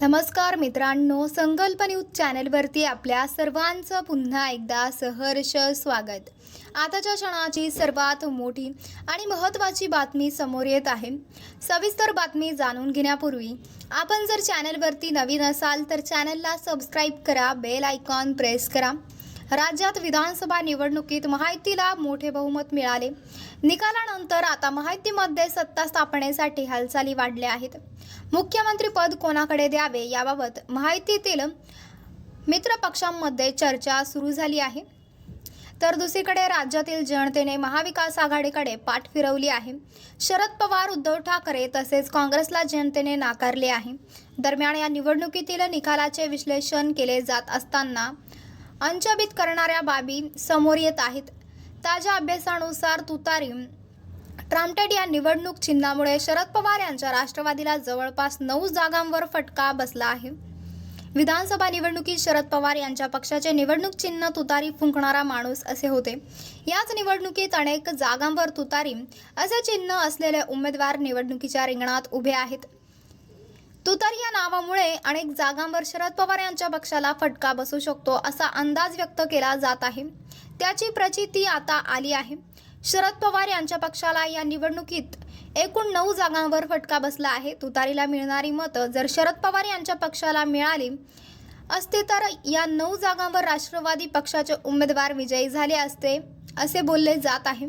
नमस्कार मित्रांनो संकल्प न्यूज चॅनेलवरती आपल्या सर्वांचं पुन्हा एकदा सहर्ष स्वागत. आताच्या क्षणाची सर्वात मोठी आणि महत्त्वाची बातमी समोर येत आहे. सविस्तर बातमी जाणून घेण्यापूर्वी आपण जर चॅनेलवरती नवीन असाल तर चॅनलला सबस्क्राईब करा बेल आयकॉन प्रेस करा. राज्यात विधानसभा निवडणुकीत महायुतीला मोठे बहुमत मिळाले. निकालानंतर आता माहितीमध्ये सत्ता स्थापनेसाठी हालचाली वाढल्या आहेत. मुख्यमंत्रीपद कोणाकडे द्यावे याबाबत माहितीतील मित्रपक्षांमध्ये चर्चा सुरू झाली आहे. तर दुसरीकडे राज्यातील जनतेने महाविकास आघाडीकडे पाठ फिरवली आहे. शरद पवार उद्धव ठाकरे तसेच काँग्रेसला जनतेने नाकारले आहे. दरम्यान या निवडणुकीतील निकालाचे विश्लेषण केले जात असताना अंचबित करणाऱ्या बाबी समोर येत आहेत. ताज्या अभ्यासानुसार तुतारी ट्रामटेड या निवडणूक चिन्हामुळे शरद पवार यांच्या राष्ट्रवादीला जवळपास नऊ जागांवर फटका बसला आहे. विधानसभा निवडणुकीत शरद पवार यांच्या पक्षाचे निवडणूक चिन्ह तुतारी फुंकणारा माणूस असे होते. याच निवडणुकीत अनेक जागांवर तुतारी असे चिन्ह असलेले उमेदवार निवडणुकीच्या रिंगणात उभे आहेत. तुतारी या नावामुळे अनेक जागांवर शरद पवार यांच्या पक्षाला फटका बसू शकतो असा अंदाज व्यक्त केला जात आहे. त्याची प्रचिती आता आली आहे. शरद पवार यांच्या पक्षाला या निवडणुकीत एकूण नऊ जागांवर फटका बसला आहे. तुतारीला मिळणारी मतं जर शरद पवार यांच्या पक्षाला मिळाली असते तर या नऊ जागांवर राष्ट्रवादी पक्षाचे उमेदवार विजयी झाले असते असे बोलले जात आहे.